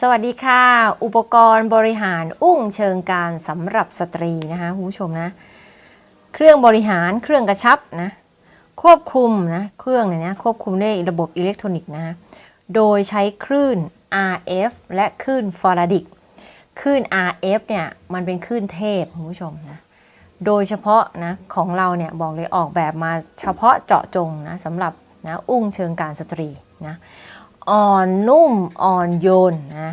สวัสดีค่ะ อุปกรณ์บริหารอุ้งเชิงการสำหรับสตรีนะคะคุณผู้ชมนะ เครื่องบริหารเครื่องกระชับนะควบคุมนะเครื่องเนี่ยนะควบคุมด้วยระบบอิเล็กทรอนิกส์นะโดยใช้คลื่น RF และคลื่นฟาราดิกคลื่น RF เนี่ยมันเป็นคลื่นเทพคุณผู้ชมนะโดยเฉพาะนะของเราเนี่ยบอกเลยออกแบบมาเฉพาะเจาะจงนะสำหรับนะอุ้งเชิงการสตรีนะ อ่อนนุ่มอ่อนโยนนะ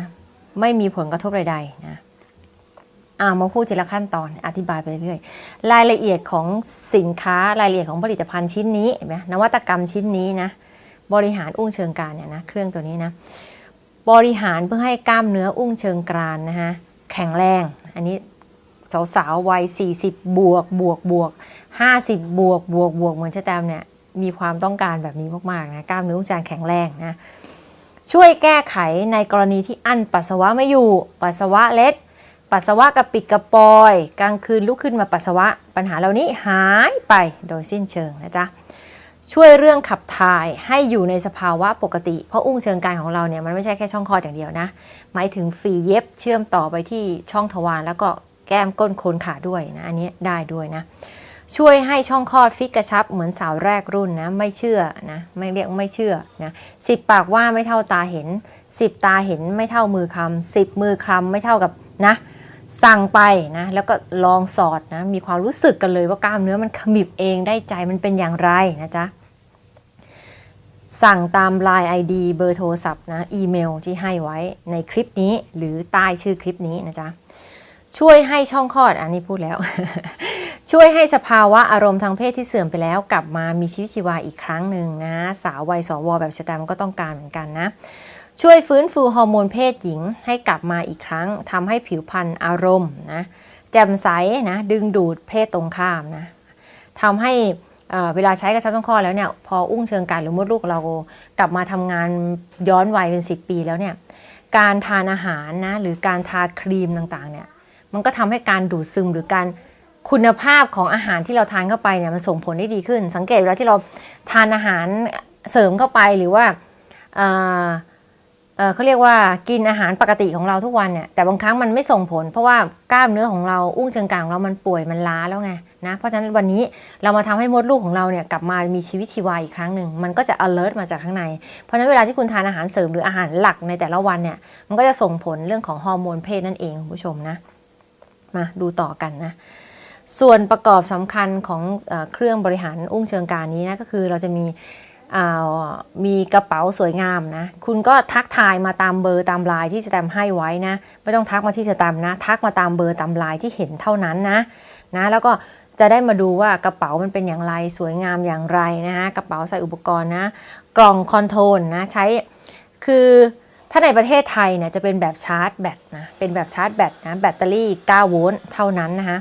ไม่มีผลกระทบใดๆนะอามาพูดทีละขั้นตอนอธิบายไปเรื่อยรายละเอียดของสินค้ารายละเอียดของผลิตภัณฑ์ชิ้นนี้เห็นไหมนวัตกรรมชิ้นนี้นะบริหารอุ้งเชิงการเนี่ยนะเครื่องตัวนี้นะบริหารเพื่อให้กล้ามเนื้ออุ้งเชิงกรานนะฮะแข็งแรง อันนี้สาวๆวัย 40 บวกบวกบวก50 บวกบวกบวกเหมือนเชะแตมเนี่ยมีความต้องการแบบนี้มากๆนะกล้ามเนื้ออุ้งจานแข็งแรงนะ ช่วยแก้ไขในกรณีที่อั้นปัสสาวะไม่อยู่ ปัสสาวะเล็ด ปัสสาวะกระปิดกระปอย กลางคืนลุกขึ้นมาปัสสาวะ ปัญหาเหล่านี้หายไปโดยสิ้นเชิงนะจ๊ะช่วยเรื่องขับถ่ายให้อยู่ในสภาวะปกติ เพราะอุ้งเชิงกรานของเราเนี่ยมันไม่ใช่แค่ช่องคลอดอย่างเดียวนะ หมายถึงฝีเย็บเชื่อมต่อไปที่ช่องทวารแล้วก็แก้มก้นโคนขาด้วยนะ อันนี้ได้ด้วยนะ ช่วยให้ช่องคลอดฟิกกระชับเหมือนสาวแรกรุ่นนะไม่เชื่อนะไม่เรียกไม่เชื่อนะสิบปากว่าไม่เท่าตาเห็นสิบตาเห็นไม่เท่ามือคำสิบมือคำไม่เท่ากับนะสั่งไปนะแล้วก็ลองสอดนะมีความรู้สึกกันเลยว่ากล้ามเนื้อมันขมิบเองได้ใจมันเป็นอย่างไรนะจ๊ะสั่งตาม Line ID เบอร์โทรศัพท์นะอีเมลที่ให้ไว้ในคลิปนี้หรือใต้ชื่อคลิปนี้นะจ๊ะช่วยให้ช่องคลอดอันนี้พูดแล้ว ช่วยให้สภาวะอารมณ์ทางเพศที่เสื่อมไปแล้ว กลับมามีชีวิตชีวาอีกครั้งหนึ่งนะ สาววัยสวแบบชะตามก็ต้องการเหมือนกันนะ ช่วยฟื้นฟูฮอร์โมนเพศหญิงให้กลับมาอีกครั้งทำให้ผิวพรรณอารมณ์นะแจ่มใสนะดึงดูดเพศตรงข้ามนะทำให้เอ่อเวลาใช้กระชับช่องคลอแล้วเนี่ยพออุ้งเชิงกรานหรือมดลูกเรากลับมาทำงานย้อนวัยเป็น 10 ปีแล้วเนี่ยการทานอาหารนะหรือการทาครีมต่างๆเนี่ยมันก็ทำให้การดูดซึมหรือการ คุณภาพของอาหารที่เราทานเข้าไปเนี่ยมันส่งผลได้ดีขึ้น สังเกตเวลาที่เราทานอาหารเสริมเข้าไปหรือว่าเเเขาเรียกว่ากินอาหารปกติของเราทุกวันเนี่ยแต่บางครั้งมันไม่ส่งผล เพราะว่ากล้ามเนื้อของเราอุ้งเชิงกรางเรามันป่วยมันล้าแล้วไงนะเพราะฉะนั้นวันนี้เรามาทำให้มดลูกของเราเนี่ยกลับมามีชีวิตชีวาอีกครั้งหนึ่งมันก็จะ alert มาจากข้างใน เพราะฉะนั้นเวลาที่คุณทานอาหารเสริมหรืออาหารหลักในแต่ละวันเนี่ยมันก็จะส่งผลเรื่องของฮอร์โมนเพศนั่นเองคุณผู้ชมนะมาดูต่อกันนะ ส่วนประกอบสำคัญของเอเครื่องบริหารอุ้งเชิงกานนี้นะก็คือเราจะมีมีกระเป๋าสวยงามนะ คุณก็ทักทายมาตามเบอร์ตามลน์ที่สแตมให้ไว้นะ ไม่ต้องทักมาที่สแตมนะ ทักมาตามเบอร์ตามลน์ที่เห็นเท่านั้นนะนะแล้วก็จะได้มาดูว่ากระเป๋ามันเป็นอย่างไรสวยงามอย่างไรนะฮะกระเป๋าใส่อุปกรณ์นะ กล่องคอนโทรลนะใช้คือถ้าในประเทศไทยเนี่ยจะเป็นแบบชาร์จแบตนะเป็นแบบชาร์จแบตนะแบตเตอรี่ 9 โวลต์เท่านั้นนะคะ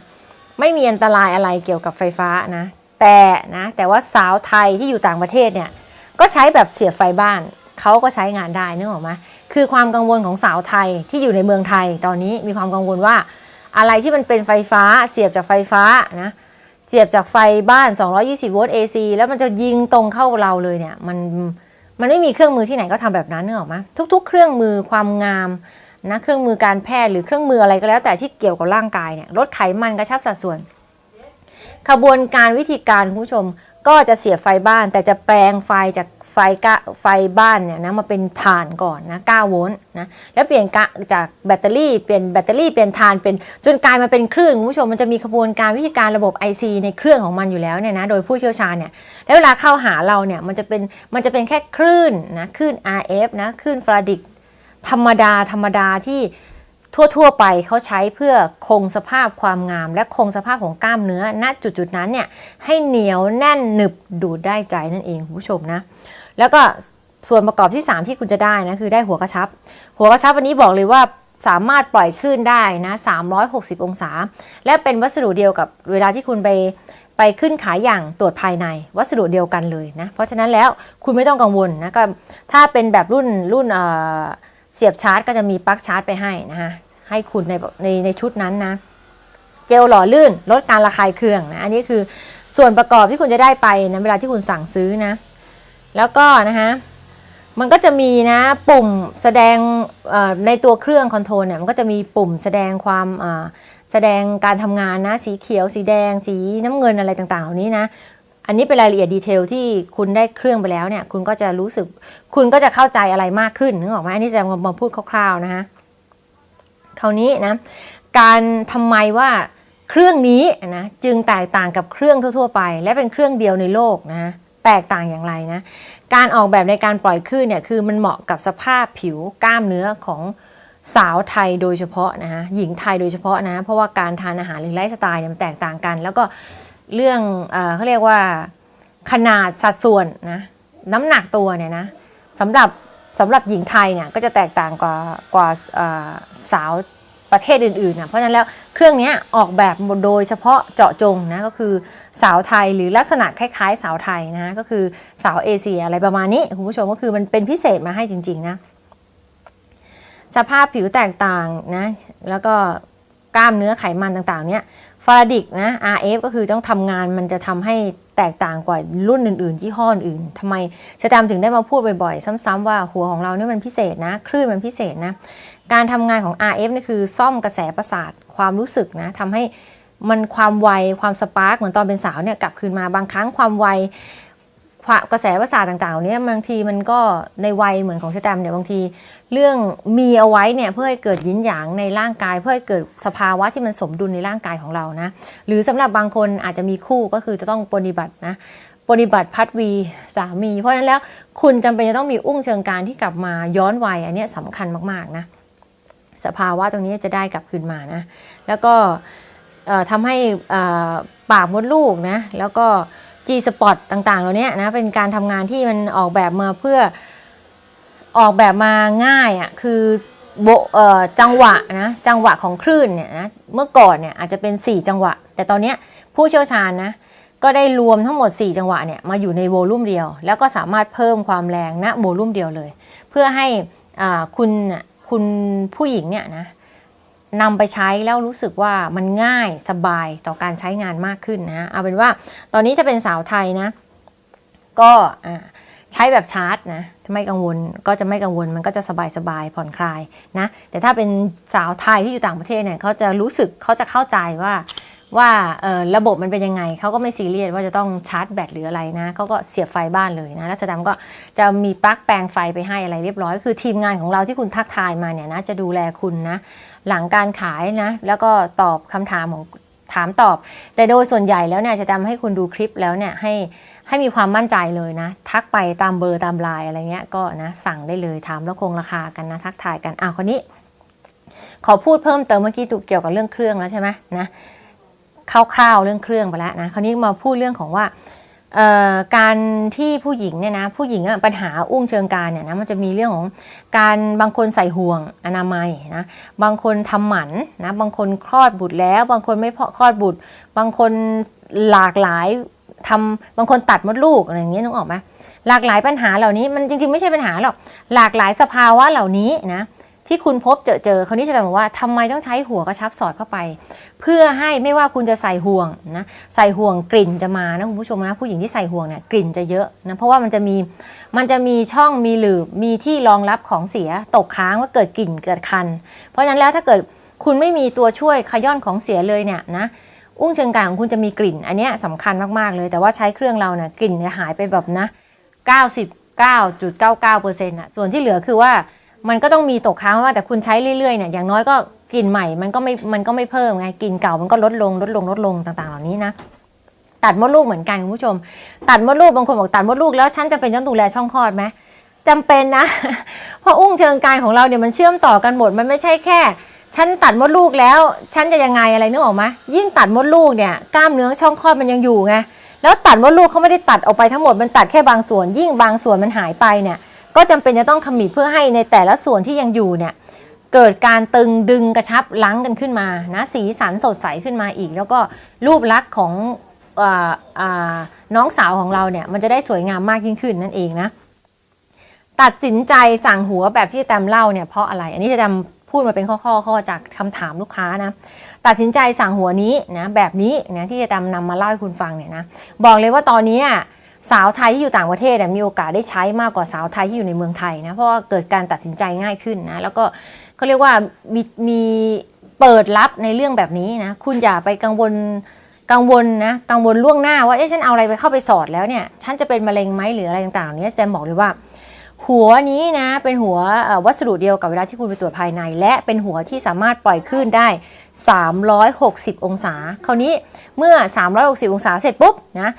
ไม่มีอันตรายอะไรเกี่ยวกับไฟฟ้านะ แต่นะแต่ว่าสาวไทยที่อยู่ต่างประเทศเนี่ยก็ใช้แบบเสียบไฟบ้านเขาก็ใช้งานได้นึกออกไหมคือความกังวลของสาวไทยที่อยู่ในเมืองไทยตอนนี้มีความกังวลว่าอะไรที่มันเป็นไฟฟ้าเสียบจากไฟฟ้านะเสียบจากไฟบ้าน 220 โวลต์ AC แล้วมันจะยิงตรงเข้าเราเลยเนี่ยมันมันไม่มีเครื่องมือที่ไหนก็ทำแบบนั้นนึกออกไหมทุก ๆ เครื่องมือความงาม นะเครื่องมือการแพทย์หรือเครื่องมืออะไรก็แล้วแต่ที่เกี่ยวกับร่างกายเนี่ยลดไขมันกระชับสัดส่วน ขบวนการวิธีการคุณผู้ชมก็จะเสียไฟบ้าน แต่จะแปลงไฟจากไฟกะไฟบ้านเนี่ยนะมาเป็นถ่านก่อนนะ9โวลต์นะแล้วเปลี่ยนกะจากแบตเตอรี่เปลี่ยนแบตเตอรี่เปลี่ยนถ่านเป็นจนกลายมาเป็นคลื่นคุณผู้ชมมันจะมีขบวนการวิธีการระบบ IC ในเครื่องของมันอยู่แล้วเนี่ยนะโดยผู้เชี่ยวชาญเนี่ยแล้วเวลาเข้าหาเราเนี่ยมันจะเป็นมันจะเป็นแค่คลื่นนะคลื่น RF นะคลื่นฟราดิก ธรรมดาธรรมดาที่ทั่วๆไปเขาใช้เพื่อคงสภาพความงาม และคงสภาพของกล้ามเนื้อณจุดๆนั้นเนี่ยให้เหนียวแน่นหนึบดูดได้ใจนั่นเองคุณผู้ชมนะ แล้วก็ส่วนประกอบที่ 3 ที่คุณจะได้นะคือได้หัวกระชับ หัวกระชับวันนี้บอกเลยว่าสามารถปล่อยคลื่นได้นะ 360 องศา และเป็นวัสดุเดียวกับเวลาที่คุณไปไปขึ้นขายอย่างตรวจภายในวัสดุเดียวกันเลยนะ เพราะฉะนั้นแล้วคุณไม่ต้องกังวลนะก็ถ้าเป็นแบบรุ่นรุ่นเอ่อ เสียบชาร์จก็จะมีปลั๊กชาร์จไปให้นะคะให้คุณในในในชุดนั้นนะ เจลหล่อลื่นลดการระคายเคืองนะอันนี้คือส่วนประกอบที่คุณจะได้ไปนะเวลาที่คุณสั่งซื้อนะ แล้วก็นะคะมันก็จะมีนะปุ่มแสดงในตัวเครื่องคอนโทรลเนี่ยมันก็จะมีปุ่มแสดงความแสดงการทำงานนะสีเขียวสีแดง สีน้ำเงินอะไรต่างๆ เหล่านี้นะ อันนี้เป็นรายละเอียดดีเทลที่คุณได้เครื่องไปแล้วเนี่ย คุณก็จะรู้สึก คุณก็จะเข้าใจอะไรมากขึ้นนึกออกไหมอันนี้จะมามาพูดคร่าวๆนะฮะคราวนี้นะ การทำไมว่าเครื่องนี้นะจึงแตกต่างกับเครื่องทั่ว ๆ ไป และเป็นเครื่องเดียวในโลกนะแตกต่างอย่างไรนะการออกแบบในการปล่อยคลื่นเนี่ยคือมันเหมาะกับสภาพผิวกล้ามเนื้อของสาวไทยโดยเฉพาะนะฮะหญิงไทยโดยเฉพาะนะ เพราะว่าการทานอาหารหรือไลฟ์สไตล์เนี่ยมันแตกต่างกัน แล้วก็ เรื่องเอเขาเรียกว่าขนาดสัดส่วนนะน้ำหนักตัวเนี่ยนะสำหรับสำหรับหญิงไทยเนี่ยก็จะแตกต่างกว่ากว่าสาวประเทศอื่นๆนะเพราะฉะนั้นแล้วเครื่องนี้ออกแบบโดยเฉพาะเจาะจงนะก็คือสาวไทยหรือลักษณะคล้ายๆ สาวไทยนะก็คือสาวเอเชียอะไรประมาณนี้คุณผู้ชมก็คือมันเป็นพิเศษมาให้จริงๆนะสภาพผิวแตกต่างนะแล้วก็กล้ามเนื้อไขมันต่างๆเนี่ย ฟาราดิกนะ RF ก็คือต้องทำงานมันจะทำให้แตกต่างกว่ารุ่นอื่นๆยี่ห้ออื่นทำไมชะตามถึงได้มาพูดบ่อยๆ ซ้ำๆว่าหัวของเราเนี่ยมันพิเศษนะคลื่นมันพิเศษนะ การทำงานของ RF นี่คือซ่อมกระแสประสาทความรู้สึกนะทำให้มันความไวความสปาร์กเหมือนตอนเป็นสาวเนี่ยกลับคืนมาบางครั้งความไว ความกระแสประสาทต่างๆเหล่านี้บางทีมันก็ในวัยเหมือนของสแตมเนี่ยบางที เรื่องมีเอาไว้เนี่ยเพื่อให้เกิดยินหยางในร่างกาย เพื่อให้เกิดสภาวะที่มันสมดุลในร่างกายของเรานะหรือสำหรับบางคนอาจจะมีคู่ก็คือจะต้องปฏิบัตินะปฏิบัติพัดวีสามี เพราะฉะนั้นแล้วคุณจำเป็นจะต้องมีอุ้งเชิงการที่กลับมาย้อนวัยอันเนี้ยสำคัญมากๆนะสภาวะตรงนี้จะได้กลับคืนมานะแล้วก็เอ่อทำให้อ่อปากมดลูกนะแล้วก็ G Spot ต่างๆเหล่านี้นะเป็นการทำงานที่มันออกแบบมาเพื่อออกแบบมาง่ายอะ่ะคือโบจังหวะนะจังหวะของคลื่นเนี่ยนะเมื่อก่อนเนี่ยอาจจะเป็น 4 จังหวะ แต่ตอนนี้ผู้เชี่ยวชาญนะก็ได้รวมทั้งหมด 4 จังหวะเนี่ยมาอยู่ในโวลูมเดียว แล้วก็สามารถเพิ่มความแรงณโวลูมเดียวเลย เพื่อให้คุณคุณผู้หญิงเนี่ยนะ นำไปใช้แล้วรู้สึกว่ามันง่ายสบายต่อการใช้งานมากขึ้นนะเอาเป็นว่าตอนนี้ถ้าเป็นสาวไทยนะ ก็ใช้แบบชาร์จนะไม่กังวลก็จะไม่กังวลมันก็จะสบายสบายๆผ่อนคลายนะแต่ถ้าเป็นสาวไทยที่อยู่ต่างประเทศเนี่ยเขาจะรู้สึกเขาจะเข้าใจว่า ว่าระบบมันเป็นยังไง เขาก็ไม่ซีเรียสว่าจะต้องชาร์จแบตหรืออะไรนะเขาก็เสียบไฟบ้านเลยนะแล้วชดำก็จะมีปลั๊กแปลงไฟไปให้อะไรเรียบร้อย คือทีมงานของเราที่คุณทักทายมาเนี่ยนะจะดูแลคุณนะ หลังการขายนะ แล้วก็ตอบคำถามของถามตอบ แต่โดยส่วนใหญ่แล้วเนี่ยจะทำให้คุณดูคลิปแล้วเนี่ยให้ให้มีความมั่นใจเลยนะ ทักไปตามเบอร์ตามไลน์อะไรเงี้ยก็นะสั่งได้เลยถามแล้วคงราคากันนะทักทายกันอ้าวคนนี้ ขอพูดเพิ่มเติมเมื่อกี้ดูเกี่ยวกับเรื่องเครื่องแล้วใช่ไหมนะ คร่าวๆเรื่องเครื่องไปแล้วนะ คราวนี้มาพูดเรื่องของว่าการที่ผู้หญิงเนี่ยนะผู้หญิงปัญหาอุ้งเชิงกรานเนี่ยนะมันจะมีเรื่องของการบางคนใส่ห่วงอนามัยนะบางคนทำหมันนะบางคนคลอดบุตรแล้ว บางคนไม่พอคลอดบุตร บางคนหลากหลายทำบางคนตัดมดลูกอะไรอย่างเงี้ยนึกออกไหมหลากหลายปัญหาเหล่านี้มันจริงๆไม่ใช่ปัญหาหรอกหลากหลายสภาวะเหล่านี้นะ ที่คุณพบเจอเจอคราวนี้จะบอกว่าทำไมต้องใช้หัวกระชับสอดเข้าไป เพื่อให้ไม่ว่าคุณจะใส่ห่วงนะใส่ห่วงกลิ่นจะมานะคุณผู้ชมนะผู้หญิงที่ใส่ห่วงเนี่ยกลิ่นจะเยอะนะเพราะว่ามันจะมีมันจะมีช่องมีหลืบมีที่รองรับของเสียตกค้างว่าเกิดกลิ่นเกิดคัน เพราะฉะนั้นแล้วถ้าเกิดคุณไม่มีตัวช่วยขย้อนของเสียเลยเนี่ยนะอุ้งเชิงกรานของคุณจะมีกลิ่น อันนี้สำคัญมากๆเลย แต่ว่าใช้เครื่องเราเนี่ยกลิ่นจะหายไปแบบนะ 99.99%อะส่วนที่เหลือคือว่า มันก็ต้องมีตกค้างว่าแต่คุณใช้เรื่อยๆเนี่ยอย่างน้อยก็กลิ่นใหม่มันก็ไม่มันก็ไม่เพิ่มไงกลิ่นเก่ามันก็ลดลงลดลงลดลงต่างๆ เหล่านี้นะตัดมดลูกเหมือนกันคุณผู้ชม ตัดมดลูกบางคนบอกตัดมดลูกแล้วฉันจะเป็นต้องดูแลช่องคลอดไหมจำเป็นนะ เพราะอุ้งเชิงกรานของเราเนี่ยมันเชื่อมต่อกันหมดมันไม่ใช่แค่ ฉันตัดมดลูกแล้ว ฉันจะยังไงอะไรนึกออกไหมยิ่งตัดมดลูกเนี่ยกล้ามเนื้อช่องคลอดมันยังอยู่ไงแล้วตัดมดลูกเขาไม่ได้ตัดออกไปทั้งหมดมันตัดแค่บางส่วน ยิ่งบางส่วนมันหายไปเนี่ย ก็จำเป็นจะต้องขมิบเพื่อให้ในแต่ละส่วนที่ยังอยู่เนี่ยเกิดการตึงดึงกระชับลังกันขึ้นมานะสีสันสดใสขึ้นมาอีก แล้วก็รูปลักษณ์ของออน้องสาวของเราเนี่ยมันจะได้สวยงามมากยิ่งขึ้นนั่นเองนะตัดสินใจสั่งหัวแบบที่แตมเล่าเนี่ยเพราะอะไร อันนี้จะแตมพูดมาเป็นข้อๆข้อจากคำถามลูกค้านะตัดสินใจสั่งหัวนี้นะแบบนี้นะที่จะแตมนำมาเล่าให้คุณฟังเนี่ยนะบอกเลยว่าตอนนี้อะ สาวไทยที่อยู่ต่างประเทศเนี่ยมีโอกาสได้ใช้มากกว่าสาวไทยที่อยู่ในเมืองไทยนะเพราะว่าเกิดการตัดสินใจง่ายขึ้นนะแล้วก็เขาเรียกว่ามีมีเปิดรับในเรื่องแบบนี้นะคุณอย่าไปกังวลกังวลนะกังวลล่วงหน้าว่าเอ๊ะฉันเอาอะไรไปเข้าไปสอดแล้วเนี่ยฉันจะเป็นมะเร็งไหมหรืออะไรต่างๆเหล่านี้ยแสดงบอกเลยว่า หัวนี้นะเป็นหัววัสดุเดียวกับเวลาที่คุณไปตรวจภายใน และเป็นหัวที่สามารถปล่อยคลื่นได้ 360 องศา คราวนี้เมื่อ 360 องศาเสร็จปุ๊บนะ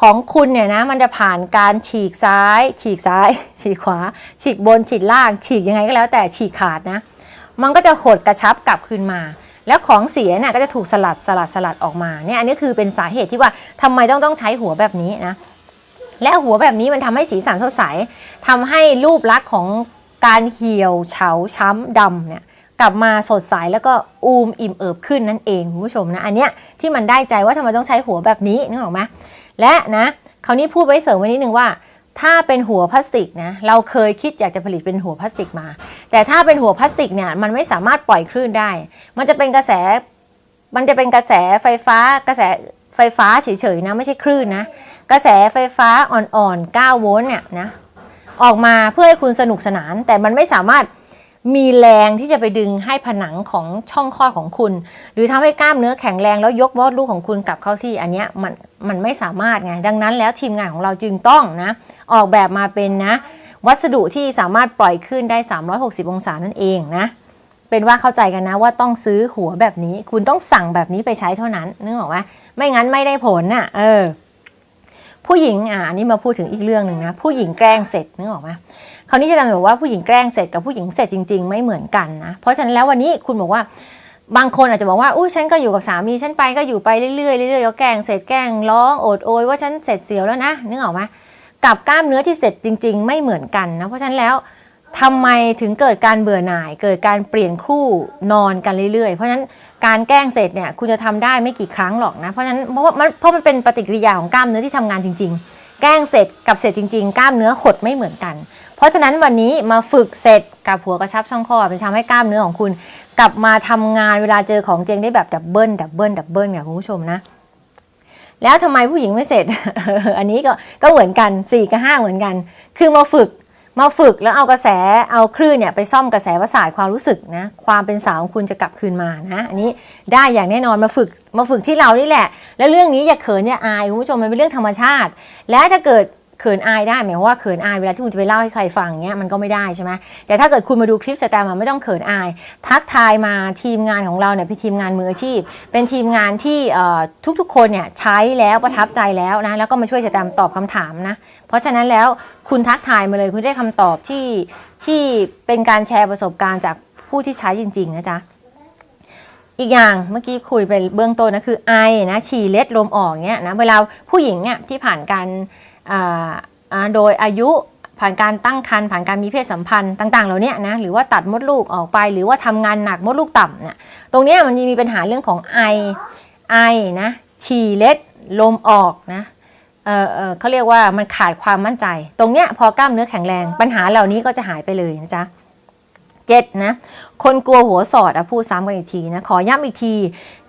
ของคุณเนี่ยนะมันจะผ่านการฉีกซ้าย ฉีกซ้าย ฉีกขวา ฉีกบนฉีกล่าง ฉีกยังไงก็แล้วแต่ฉีกขาดนะ มันก็จะหดกระชับกลับคืนมา แล้วของเสียน่ะก็จะถูกสลัดสลัดสลัดออกมาเนี่ยอันนี้คือเป็นสาเหตุที่ว่าทำไมต้องต้องใช้หัวแบบนี้นะและหัวแบบนี้มันทำให้สีสันสดใสทำให้รูปลักษณ์ของการเหี่ยวเฉาช้ำดำเนี่ยกลับมาสดใสแล้วก็อูมอิ่มเอิบขึ้นนั่นเองคุณผู้ชมนะอันเนี้ยที่มันได้ใจว่าทำไมต้องใช้หัวแบบนี้นึกออกไหม และนะคราวนี้พูดไว้เสริมไว้นิดนึงว่า ถ้าเป็นหัวพลาสติกนะเราเคยคิดอยากจะผลิตเป็นหัวพลาสติกมา แต่ถ้าเป็นหัวพลาสติกเนี่ยมันไม่สามารถปล่อยคลื่นได้ มันจะเป็นกระแส มันจะเป็นกระแสไฟฟ้ากระแสไฟฟ้าเฉยๆนะไม่ใช่คลื่นนะกระแสไฟฟ้าอ่อนๆ9โวลต์เนี่ยนะออกมาเพื่อให้คุณสนุกสนาน แต่มันไม่สามารถ มีแรงที่จะไปดึงให้ผนังของช่องคลอดของคุณ หรือทำให้กล้ามเนื้อแข็งแรงแล้วยกมดลูกของคุณกลับเข้าที่อันเนี้ยมันมันไม่สามารถไงดังนั้นแล้วทีมงานของเราจึงต้องนะออกแบบมาเป็นนะ วัสดุที่สามารถปล่อยขึ้นได้ 360 องศานั่นเองนะ เป็นว่าเข้าใจกันนะว่าต้องซื้อหัวแบบนี้ คุณต้องสั่งแบบนี้ไปใช้เท่านั้นนึกออกไหมไม่งั้นไม่ได้ผลน่ะเออผู้หญิงอะอันนี้มาพูดถึงอีกเรื่องหนึ่งนะผู้หญิงแกล้งเสร็จนึกออกไหม คราวนี้จะทำแบบว่าผู้หญิงแกล้งเสร็จกับผู้หญิงเสร็จจริง ๆ ไม่เหมือนกันนะ เพราะฉะนั้นแล้ววันนี้คุณบอกว่าบางคนอาจจะบอกว่าอุ้ยฉันก็อยู่กับสามีฉันไปก็อยู่ไปเรื่อยๆเรื่อยๆก็แกล้งเสร็จแกล้งร้องโอดโอยว่าฉันเสร็จเสียวแล้วนะนึกออกไหมกับกล้ามเนื้อที่เสร็จจริง ๆ ไม่เหมือนกันนะเพราะฉะนั้นแล้วทำไมถึงเกิดการเบื่อหน่าย เกิดการเปลี่ยนคู่นอนกันเรื่อยๆ เพราะฉะนั้นการแกล้งเสร็จเนี่ยคุณจะทำได้ไม่กี่ครั้งหรอกนะเพราะฉะนั้นเพราะมันเพราะมันเป็นปฏิกิริยาของกล้ามเนื้อที่ทำงานจริง ๆ แกล้งเสร็จกับเสร็จจริง ๆ กล้ามเนื้อหดไม่เหมือนกัน เพราะฉะนั้นวันนี้มาฝึกเสร็จกับหัวกระชับช่องคอเป็นทำให้กล้ามเนื้อของคุณ กลับมาทำงานเวลาเจอของเจงได้แบบดับเบิลดับเบิลดับเบิลค่ะคุณผู้ชมนะ แล้วทำไมผู้หญิงไม่เสร็จ อันนี้ก็ก็เหมือนกัน4กับ5เหมือนกัน คือมาฝึกมาฝึกแล้วเอากระแสเอาคลื่นเนี่ยไปซ่อมกระแสประสาทความรู้สึกนะความเป็นสาวของคุณจะกลับคืนมานะอันนี้ได้อย่างแน่นอนมาฝึกมาฝึกที่เรานี่แหละ แล้วเรื่องนี้อย่าเขินอย่าอายคุณผู้ชมมันเป็นเรื่องธรรมชาติ และถ้าเกิด เขินอายได้หมายความว่าเขินอายเวลาที่คุณจะไปเล่าให้ใครฟังเงี้ยมันก็ไม่ได้ใช่ไหมแต่ถ้าเกิดคุณมาดูคลิปสแตมป์ไม่ต้องเขินอาย ทักทายมาทีมงานของเราเนี่ยเป็นทีมงานมืออาชีพ เป็นทีมงานที่ทุกๆ คนเนี่ยใช้แล้วประทับใจแล้วนะแล้วก็มาช่วยสแตมตอบคำถามนะเพราะฉะนั้นแล้วคุณทักทายมาเลยคุณได้คำตอบที่ที่เป็นการแชร์ประสบการณ์จากผู้ที่ใช้จริง ๆ นะจ๊ะอีกอย่างเมื่อกี้คุยไปเบื้องต้นนะคือไอนะฉี่เล็ดลมออกเนี่ยนะเวลาผู้หญิงเนี่ยที่ผ่านการ โดยอายุผ่านการตั้งครรภ์ผ่านการมีเพศสัมพันธ์ต่าง ๆ เหล่านี้นะหรือว่าตัดมดลูกออกไป หรือว่าทำงานหนักมดลูกต่ำเนี่ยตรงนี้มันจะมีปัญหาเรื่องของไอไอนะฉี่เล็ดลมออกนะเออเออเขาเรียกว่ามันขาดความมั่นใจ ตรงเนี้ยพอกล้ามเนื้อแข็งแรง ปัญหาเหล่านี้ก็จะหายไปเลยนะจ๊ะเจ็ดนะคนกลัวหัวสอดอะพูดซ้ำกันอีกทีนะขอย้ำอีกที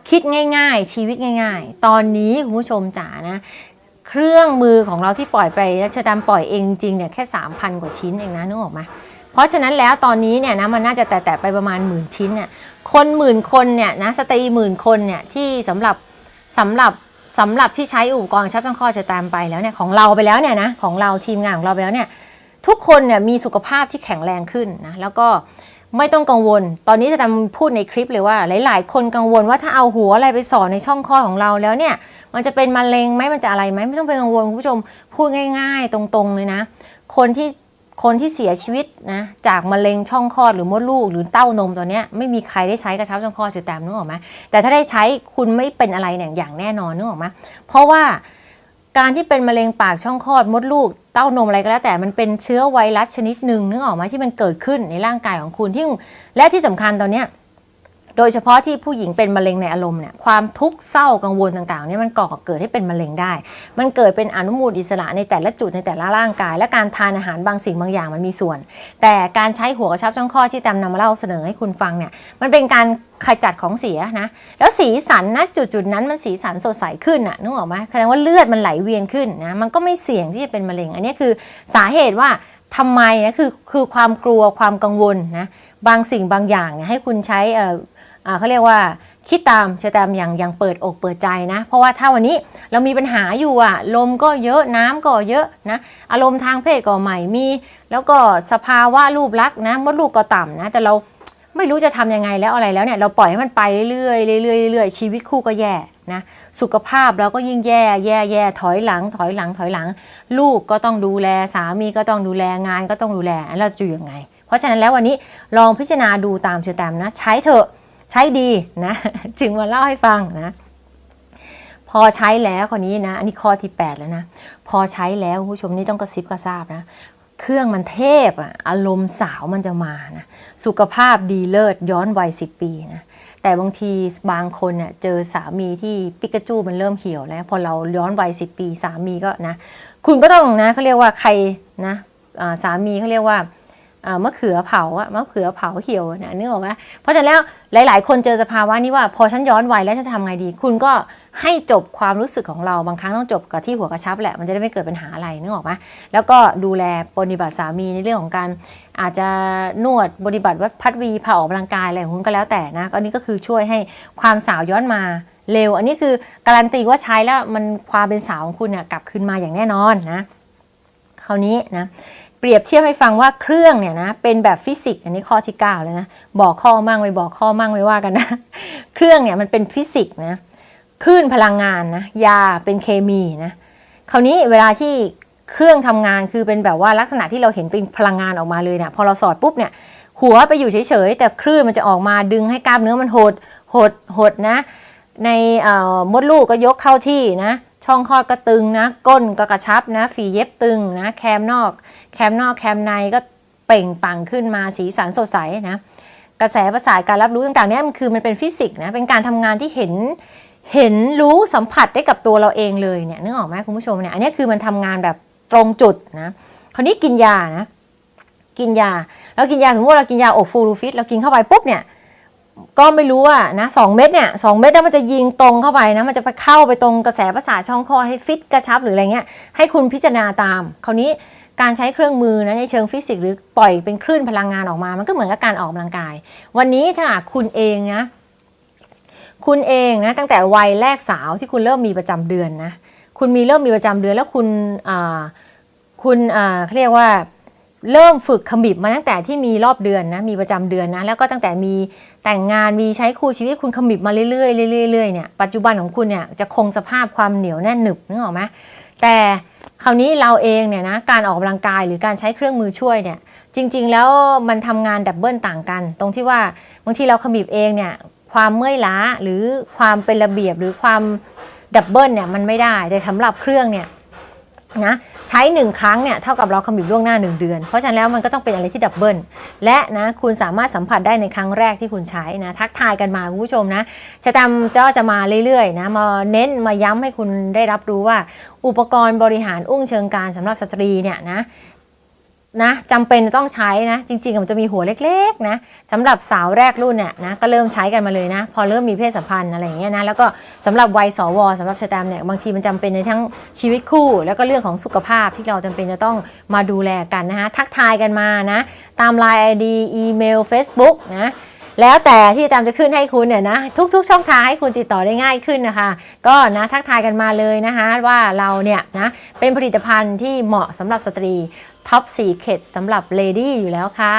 คิดง่าย ๆ ชีวิตง่าย ๆ ตอนนี้คุณผู้ชมจ๋านะ เครื่องมือของเราที่ปล่อยไปรัชดำปล่อยเองจริงเนี่ยแค่ 3,000 กว่าชิ้นเองนะนึกออกไหมเพราะฉะนั้นแล้วตอนนี้เนี่ยนะมันน่าจะแตะไปประมาณหมื่นชิ้นเนี่ยคนหมื่นคนเนี่ยนะสตรีหมื่นคนเนี่ยที่สำหรับสำหรับสำหรับที่ใช้อุปกรณ์ชับทั้งข้อจะตามไปแล้วเนี่ยของเราไปแล้วเนี่ยนะของเราทีมงานของเราไปแล้วเนี่ยทุกคนเนี่ยมีสุขภาพที่แข็งแรงขึ้นนะแล้วก็ไม่ต้องกังวล ตอนนี้จะทำพูดในคลิปเลยว่า หลาย ๆ คนกังวลว่าถ้าเอาหัวอะไรไปสอดในช่องคลอดของเราแล้วเนี่ย มันจะเป็นมะเร็งไหมมันจะอะไรไหมไม่ต้องไปกังวลคุณผู้ชมพูดง่าย ๆ ตรงๆเลยนะ คนที่คนที่เสียชีวิตนะจากมะเร็งช่องคลอดหรือมดลูกหรือเต้านมตัวเนี้ยไม่มีใครได้ใช้กระชับช่องคลอดเสแตมนึกออกไหมแต่ถ้าได้ใช้คุณไม่เป็นอะไรเนี่ยอย่างแน่นอนนึกออกไหมเพราะว่าการที่เป็นมะเร็งปากช่องคลอดมดลูกเต้านมอะไรก็แล้วแต่มันเป็นเชื้อไวรัสชนิดหนึ่งนึกออกไหมที่มันเกิดขึ้นในร่างกายของคุณที่และที่สำคัญตอนเนี้ย โดยเฉพาะที่ผู้หญิงเป็นมะเร็งในอารมณ์เนี่ยความทุกข์เศร้ากังวลต่างๆเนี่ยมันก่อเกิดให้เป็นมะเร็งได้ มันเกิดเป็นอนุมูลอิสระในแต่ละจุดในแต่ละร่างกาย และการทานอาหารบางสิ่งบางอย่างมันมีส่วน แต่การใช้หัวกระชับช่องคลอดที่แตมนำมาเล่าเสนอให้คุณฟังเนี่ยมันเป็นการขจัดของเสียนะ แล้วสีสันนะจุดๆนั้นมันสีสันสดใสขึ้นน่ะนึกออกไหมแสดงว่าเลือดมันไหลเวียนขึ้นนะมันก็ไม่เสี่ยงที่จะเป็นมะเร็ง อันนี้คือสาเหตุว่าทำไมนะคือคือความกลัวความกังวลนะบางสิ่งบางอย่างเนี่ยให้คุณใช้ เขาเรียกว่าคิดตามเชอตามอย่างอย่างเปิดอกเปิดใจนะ เพราะว่าถ้าวันนี้เรามีปัญหาอยู่อะลมก็เยอะน้ำก็เยอะนะ อารมณ์ทางเพศก็ใหม่มี แล้วก็สภาวะรูปลักษณ์นะมดลูกก็ต่ำนะ แต่เราไม่รู้จะทำยังไงแล้วอะไรแล้วเนี่ยเราปล่อยให้มันไปเรื่อยๆเรื่อยๆเรื่อยชีวิตคู่ก็แย่นะสุขภาพเราก็ยิ่งแย่แย่แย่ถอยหลัง ถอยหลังถอยหลัง ลูกก็ต้องดูแลสามีก็ต้องดูแลงานก็ต้องดูแลอันเราจะอยู่ยังไง เพราะฉะนั้นแล้ววันนี้ลองพิจารณาดูตามเชื่อแตมนะ ใช้เถอะ ใช้ดีนะจึงมาเล่าให้ฟังนะพอใช้แล้วคนนี้นะ อันนี้ข้อที่ 8 แล้วนะ พอใช้แล้วผู้ชมนี่ต้องกระซิบกระซาบนะ เครื่องมันเทพอะอารมณ์สาวมันจะมานะ สุขภาพดีเลิศย้อนวัย10ปีนะ แต่บางทีบางคนเนี่ยเจอสามีที่ปิกาจูมันเริ่มเหี่ยวแล้ว พอเราย้อนวัย10ปีสามีก็นะ คุณก็ต้องนะเขาเรียกว่าใครนะสามีเขาเรียกว่า มะเขือเผาอะมะเขือเผาเหี่ยวเนี่ยนึกออกไหมเพราะฉะนั้นแล้วหลาย ๆ คนเจอสภาวะนี้ว่า พอฉันย้อนวัยแล้วจะทำไงดี คุณก็ให้จบความรู้สึกของเราบางครั้งต้องจบกับที่หัวกระชับแหละมันจะได้ไม่เกิดปัญหาอะไรนึกออกไหมแล้วก็ดูแลปฏิบัติสามีในเรื่องของการอาจจะนวดปฏิบัติวัดพัดวีผ่าออกกำลังกายอะไรของคุณก็แล้วแต่นะก็อันนี้ก็คือช่วยให้ความสาวย้อนมาเร็ว อันนี้คือการันตีว่าใช้แล้วมันความเป็นสาวของคุณเนี่ยกลับคืนมาอย่างแน่นอนนะคราวนี้นะ เปรียบเทียบให้ฟังว่าเครื่องเนี่ยนะเป็นแบบฟิสิกส์อันนี้ข้อที่9เลยนะบอกข้อมั่งไม่บอกข้อมั่งไม่ว่ากันนะ เครื่องเนี่ยมันเป็นฟิสิกส์นะคลื่นพลังงานนะยาเป็นเคมีนะคราวนี้เวลาที่เครื่องทำงานคือเป็นแบบว่าลักษณะที่เราเห็นเป็นพลังงานออกมาเลยเนะพอเราสอดปุ๊บเนี่ยหัวไปอยู่เฉยๆแต่คลื่นมันจะออกมาดึงให้กล้ามเนื้อมันหดหดหดนะ ในมดลูกก็ยกเข้าที่นะช่องคลอดก็ตึงนะก้นก็กระชับนะฝีเย็บตึงนะแคมนอก แคมนอกแคมในก็เปล่งปังขึ้นมาสีสันสดใสนะกระแสประสาทการรับรู้ต่างๆเนี่ยมันคือมันเป็นฟิสิกส์นะเป็นการทำงานที่เห็นเห็นรู้สัมผัสได้กับตัวเราเองเลยเนี่ยนึกออกไหมคุณผู้ชมเนี่ยอันนี้คือมันทำงานแบบตรงจุดนะคราวนี้กินยานะกินยาแล้วกินยาสมมติว่าเรากินยาอกฟูรูฟิตเรากินเข้าไปปุ๊บเนี่ยก็ไม่รู้อะนะสองเม็ดเนี่ยสองเม็ดแล้วมันจะยิงตรงเข้าไปนะมันจะไปเข้าไปตรงกระแสประสาทช่องคอให้ฟิตกระชับหรืออะไรเงี้ยให้คุณพิจารณาตาม คราวนี้ การใช้เครื่องมือนะในเชิงฟิสิกส์หรือปล่อยเป็นคลื่นพลังงานออกมา มันก็เหมือนกับการออกกำลังกาย วันนี้ถ้าคุณเองนะ คุณเองนะตั้งแต่วัยแรกสาวที่คุณเริ่มมีประจำเดือนนะ คุณมีเริ่มมีประจำเดือนแล้วคุณคุณเขาเรียกว่าเริ่มฝึกขมิบมาตั้งแต่ที่มีรอบเดือนนะมีประจำเดือนนะแล้วก็ตั้งแต่มีแต่งงานมีใช้คู่ชีวิตคุณขมิบมาเรื่อยๆเรื่อยๆเรื่อยๆเนี่ยปัจจุบันของคุณเนี่ยจะคงสภาพความเหนียวแน่นหนึบนึกออกไหมแต่ คราวนี้เราเองเนี่ยนะการออกกำลังกายหรือการใช้เครื่องมือช่วยเนี่ยจริงๆ แล้วมันทำงานดับเบิลต่างกัน ตรงที่ว่าบางทีเราขมิบเองเนี่ยความเมื่อยล้าหรือความเป็นระเบียบหรือความดับเบิลเนี่ยมันไม่ได้แต่สำหรับเครื่องเนี่ยนะ ใช้หนึ่งครั้งเนี่ยเท่ากับเราขมิบล่วงหน้า 1 เดือน เพราะฉะนั้นแล้วมันก็ต้องเป็นอะไรที่ดับเบิลและนะคุณสามารถสัมผัสได้ในครั้งแรกที่คุณใช้นะทักทายกันมาคุณผู้ชมนะชะตามเจ้าจะมาเรื่อยๆนะมาเน้นมาย้ำให้คุณได้รับรู้ว่า อุปกรณ์บริหารอุ้งเชิงการสำหรับสตรีเนี่ยนะ นะจำเป็นต้องใช้นะ จริงๆมันจะมีหัวเล็กๆนะสำหรับสาวแรกรุ่นเนี่ยนะก็เริ่มใช้กันมาเลยนะ พอเริ่มมีเพศสัมพันธ์อะไรอย่างเงี้ยนะแล้วก็สำหรับวัยสวสำหรับชะตามเนี่ยบางทีมันจำเป็นในทั้งชีวิตคู่ แล้วก็เรื่องของสุขภาพที่เราจำเป็นจะต้องมาดูแลกันนะคะทักทายกันมานะตามไลน์ไอดีอีเมล Facebook นะแล้วแต่ที่อาจารย์จะขึ้นให้คุณเนี่ยนะทุกๆ ช่องทางให้คุณติดต่อได้ง่ายขึ้นนะคะ ก็นะทักทายกันมาเลยนะคะว่าเราเนี่ยนะเป็นผลิตภัณฑ์ที่เหมาะสำหรับสตรี ท็อป 4 เขตสำหรับเลดี้อยู่แล้วค่ะ